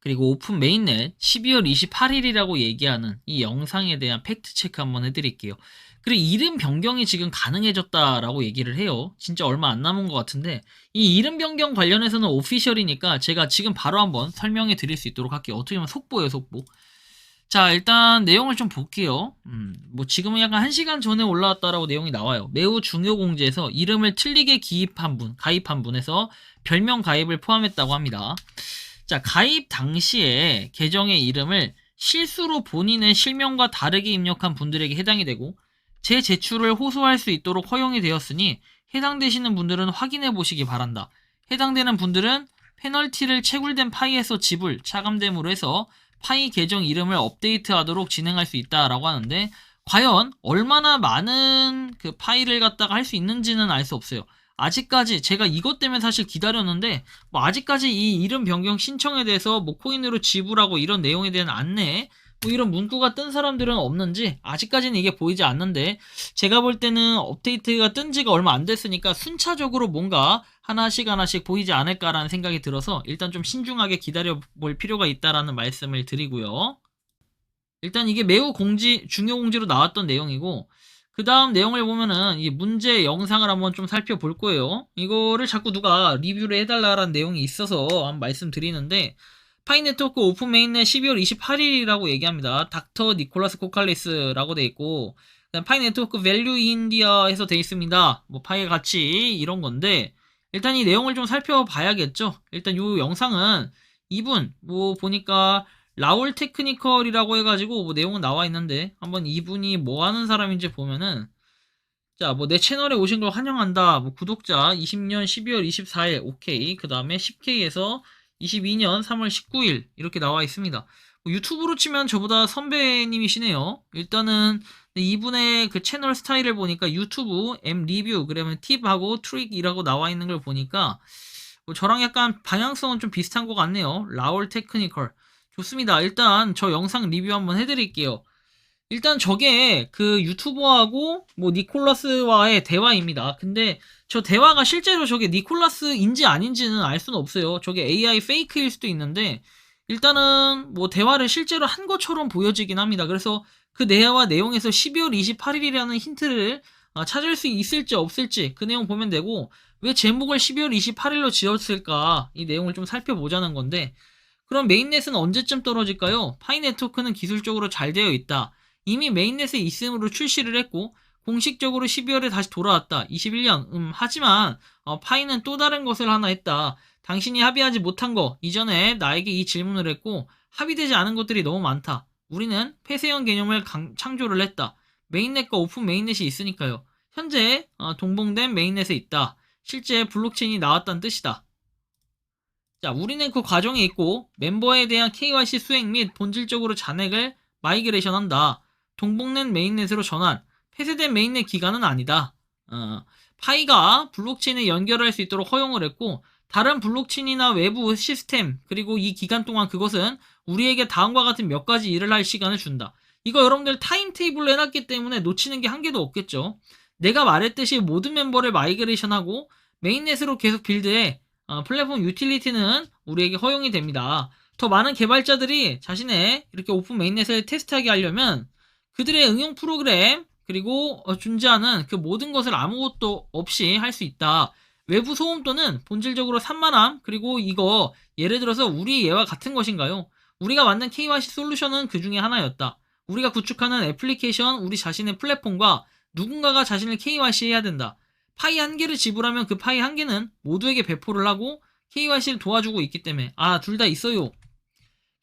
그리고 오픈 메인넷 12월 28일이라고 얘기하는 이 영상에 대한 팩트 체크 한번 해드릴게요. 그리고 이름 변경이 지금 가능해졌다라고 얘기를 해요. 진짜 얼마 안 남은 것 같은데 이 이름 변경 관련해서는 오피셜이니까 제가 지금 바로 한번 설명해 드릴 수 있도록 할게요. 어떻게 보면 속보예요, 속보. 자, 일단 내용을 좀 볼게요. 음, 뭐 지금은 약간 1시간 전에 올라왔다라고 내용이 나와요. 매우 중요 공지에서 이름을 틀리게 기입한 분, 가입한 분에서 별명 가입을 포함했다고 합니다. 자, 가입 당시에 계정의 이름을 실수로 본인의 실명과 다르게 입력한 분들에게 해당이 되고 재제출을 호소할 수 있도록 허용이 되었으니 해당되시는 분들은 확인해 보시기 바란다. 해당되는 분들은 페널티를 채굴된 파이에서 지불, 차감됨으로 해서 파이 계정 이름을 업데이트하도록 진행할 수 있다라고 하는데 과연 얼마나 많은 그 파일을 갖다가 할 수 있는지는 알 수 없어요. 아직까지 제가 이것 때문에 사실 기다렸는데 뭐 아직까지 이 이름 변경 신청에 대해서 뭐 코인으로 지불하고 이런 내용에 대한 안내 뭐 이런 문구가 뜬 사람들은 없는지 아직까지는 이게 보이지 않는데 제가 볼 때는 업데이트가 뜬 지가 얼마 안 됐으니까 순차적으로 뭔가 하나씩 하나씩 보이지 않을까라는 생각이 들어서 일단 좀 신중하게 기다려 볼 필요가 있다라는 말씀을 드리고요. 일단 이게 매우 공지 중요 공지로 나왔던 내용이고 그 다음 내용을 보면은 이 문제 영상을 한번 좀 살펴볼 거예요. 이거를 자꾸 누가 리뷰를 해달라는 내용이 있어서 한번 말씀드리는데 파이 네트워크 오픈 메인넷 12월 28일이라고 얘기합니다. 닥터 니콜라스 코칼리스라고 돼 있고 그다음 파이 네트워크 밸류 인디아에서 돼 있습니다. 뭐 파이의 가치 이런 건데 일단 이 내용을 좀 살펴봐야겠죠. 일단 이 영상은 이분 뭐 보니까 라울 테크니컬이라고 해가지고 뭐 내용은 나와 있는데 한번 이분이 뭐 하는 사람인지 보면은 자 뭐 내 채널에 오신 걸 환영한다. 뭐 구독자 20년 12월 24일 오케이. 그 다음에 10K에서 22년 3월 19일 이렇게 나와 있습니다. 뭐 유튜브로 치면 저보다 선배님이시네요. 일단은 이분의 그 채널 스타일을 보니까 유튜브 M 리뷰 그러면 팁하고 트릭이라고 나와 있는 걸 보니까 뭐 저랑 약간 방향성은 좀 비슷한 것 같네요. 라울 테크니컬 좋습니다. 일단 저 영상 리뷰 한번 해드릴게요. 일단 저게 그 유튜버하고 뭐 니콜라스와의 대화입니다. 근데 저 대화가 실제로 저게 니콜라스인지 아닌지는 알 수는 없어요. 저게 AI 페이크일 수도 있는데 일단은 뭐 대화를 실제로 한 것처럼 보여지긴 합니다. 그래서 그 대화 내용에서 12월 28일이라는 힌트를 어, 찾을 수 있을지 없을지 그 내용 보면 되고 왜 제목을 12월 28일로 지었을까 이 내용을 좀 살펴보자는 건데 그럼 메인넷은 언제쯤 떨어질까요? 파이 네트워크는 기술적으로 잘 되어 있다. 이미 메인넷에 있음으로 출시를 했고 공식적으로 12월에 다시 돌아왔다. 21년. 음, 하지만 어, 파이는 또 다른 것을 하나 했다. 당신이 합의하지 못한 거 이전에 나에게 이 질문을 했고 합의되지 않은 것들이 너무 많다. 우리는 폐쇄형 개념을 강, 창조를 했다. 메인넷과 오픈 메인넷이 있으니까요. 현재 어, 동봉된 메인넷에 있다. 실제 블록체인이 나왔다는 뜻이다. 자, 우리는 그 과정에 있고 멤버에 대한 KYC 수행 및 본질적으로 잔액을 마이그레이션 한다. 동봉된 메인넷으로 전환. 폐쇄된 메인넷 기간은 아니다. 어, 파이가 블록체인에 연결할 수 있도록 허용을 했고 다른 블록체인이나 외부 시스템 그리고 이 기간 동안 그것은 우리에게 다음과 같은 몇 가지 일을 할 시간을 준다. 이거 여러분들 타임 테이블로 해놨기 때문에 놓치는 게 한 개도 없겠죠. 내가 말했듯이 모든 멤버를 마이그레이션하고 메인넷으로 계속 빌드해 어, 플랫폼 유틸리티는 우리에게 허용이 됩니다. 더 많은 개발자들이 자신의 이렇게 오픈 메인넷을 테스트하게 하려면 그들의 응용 프로그램 그리고 어, 존재하는 그 모든 것을 아무것도 없이 할 수 있다. 외부 소음 또는 본질적으로 산만함 그리고 이거 예를 들어서 우리 얘와 같은 것인가요? 우리가 만든 KYC 솔루션은 그 중에 하나였다. 우리가 구축하는 애플리케이션 우리 자신의 플랫폼과 누군가가 자신을 KYC 해야 된다. 파이 한 개를 지불하면 그 파이 한 개는 모두에게 배포를 하고 KYC를 도와주고 있기 때문에 아 둘 다 있어요.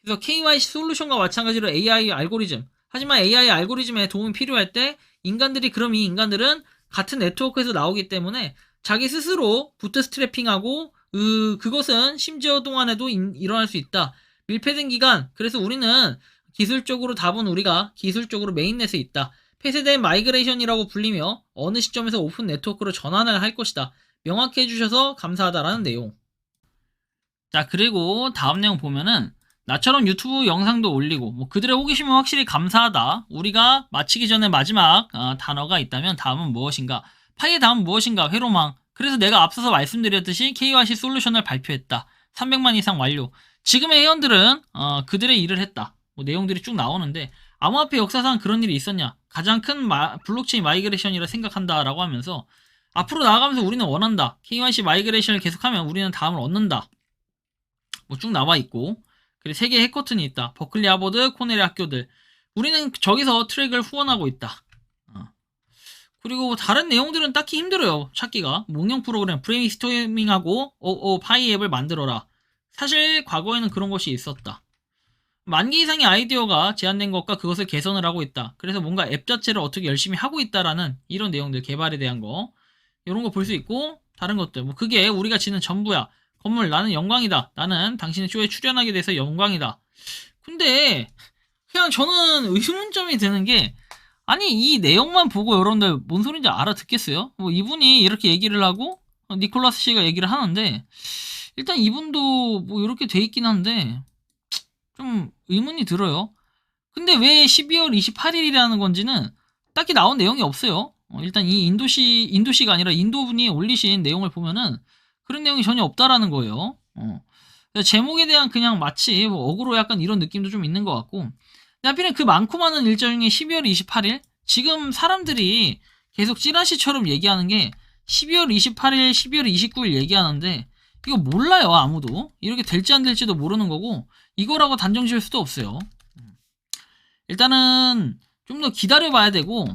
그래서 KYC 솔루션과 마찬가지로 AI 알고리즘 하지만 AI 알고리즘에 도움이 필요할 때 인간들이 그럼 이 인간들은 같은 네트워크에서 나오기 때문에 자기 스스로 부트스트래핑하고 으, 그것은 심지어 동안에도 인, 일어날 수 있다. 밀폐된 기간. 그래서 우리는 기술적으로 답은 우리가 기술적으로 메인넷에 있다. 폐쇄된 마이그레이션이라고 불리며 어느 시점에서 오픈 네트워크로 전환을 할 것이다. 명확히 해주셔서 감사하다라는 내용. 자, 그리고 다음 내용 보면은 나처럼 유튜브 영상도 올리고 뭐 그들의 호기심은 확실히 감사하다. 우리가 마치기 전에 마지막 어, 단어가 있다면 다음은 무엇인가? 파이의 다음은 무엇인가? 회로망. 그래서 내가 앞서서 말씀드렸듯이 KYC 솔루션을 발표했다. 300만 이상 완료. 지금의 회원들은 어, 그들의 일을 했다. 뭐 내용들이 쭉 나오는데 암호화폐 역사상 그런 일이 있었냐? 가장 큰 마- 블록체인 마이그레이션이라 생각한다 라고 하면서 앞으로 나아가면서 우리는 원한다. KYC 마이그레이션을 계속하면 우리는 다음을 얻는다. 뭐 쭉 나와 있고 그리고 세계 해커튼이 있다. 버클리 하버드, 코넬 학교들. 우리는 저기서 트랙을 후원하고 있다. 어. 그리고 다른 내용들은 딱히 힘들어요. 찾기가. 몽영 프로그램, 브레인스토밍하고 오, 오, 파이 앱을 만들어라. 사실 과거에는 그런 것이 있었다. 만 개 이상의 아이디어가 제한된 것과 그것을 개선을 하고 있다. 그래서 뭔가 앱 자체를 어떻게 열심히 하고 있다라는 이런 내용들 개발에 대한 거 이런 거 볼 수 있고 다른 것들 뭐 그게 우리가 지는 전부야. 건물 나는 영광이다. 나는 당신의 쇼에 출연하게 돼서 영광이다. 근데 그냥 저는 의문점이 드는 게 아니 이 내용만 보고 여러분들 뭔 소린지 알아듣겠어요? 뭐 이분이 이렇게 얘기를 하고 어, 니콜라스 씨가 얘기를 하는데 일단 이분도 뭐 이렇게 돼 있긴 한데 좀 의문이 들어요. 근데 왜 12월 28일이라는 건지는 딱히 나온 내용이 없어요. 어, 일단 이 인도시 인도시가 아니라 인도분이 올리신 내용을 보면은 그런 내용이 전혀 없다라는 거예요. 어. 제목에 대한 그냥 마치 뭐 어그로 약간 이런 느낌도 좀 있는 것 같고. 하필은 그 많고 많은 일정 중에 12월 28일 지금 사람들이 계속 찌라시처럼 얘기하는 게 12월 28일, 12월 29일 얘기하는데 이거 몰라요 아무도 이렇게 될지 안 될지도 모르는 거고 이거라고 단정 지을 수도 없어요. 일단은 좀 더 기다려 봐야 되고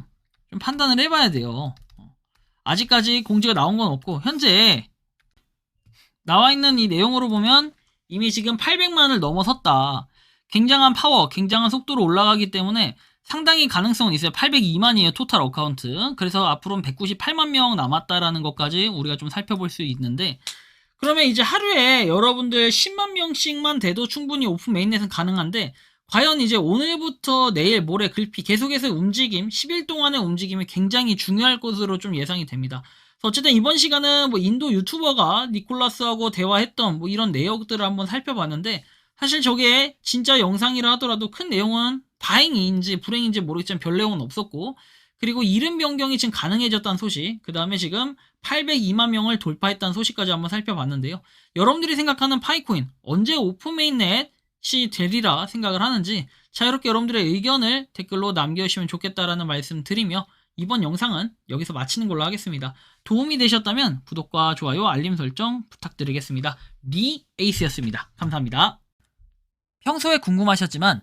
좀 판단을 해봐야 돼요. 어. 아직까지 공지가 나온 건 없고 현재 나와 있는 이 내용으로 보면 이미 지금 800만을 넘어섰다. 굉장한 파워, 굉장한 속도로 올라가기 때문에 상당히 가능성은 있어요. 802만이에요, 토탈 어카운트. 그래서 앞으로는 198만 명 남았다라는 것까지 우리가 좀 살펴볼 수 있는데, 그러면 이제 하루에 여러분들 10만 명씩만 돼도 충분히 오픈 메인넷은 가능한데, 과연 이제 오늘부터 내일 모레 글피 계속해서 움직임, 10일 동안의 움직임이 굉장히 중요할 것으로 좀 예상이 됩니다. 어쨌든 이번 시간은 뭐 인도 유튜버가 니콜라스하고 대화했던 뭐 이런 내용들을 한번 살펴봤는데 사실 저게 진짜 영상이라 하더라도 큰 내용은 다행인지 불행인지 모르겠지만 별 내용은 없었고 그리고 이름 변경이 지금 가능해졌다는 소식 그 다음에 지금 802만 명을 돌파했다는 소식까지 한번 살펴봤는데요 여러분들이 생각하는 파이코인 언제 오픈 메인넷이 되리라 생각을 하는지 자유롭게 여러분들의 의견을 댓글로 남겨주시면 좋겠다라는 말씀 드리며 이번 영상은 여기서 마치는 걸로 하겠습니다. 도움이 되셨다면 구독과 좋아요, 알림 설정 부탁드리겠습니다. 리 에이스였습니다. 감사합니다. 평소에 궁금하셨지만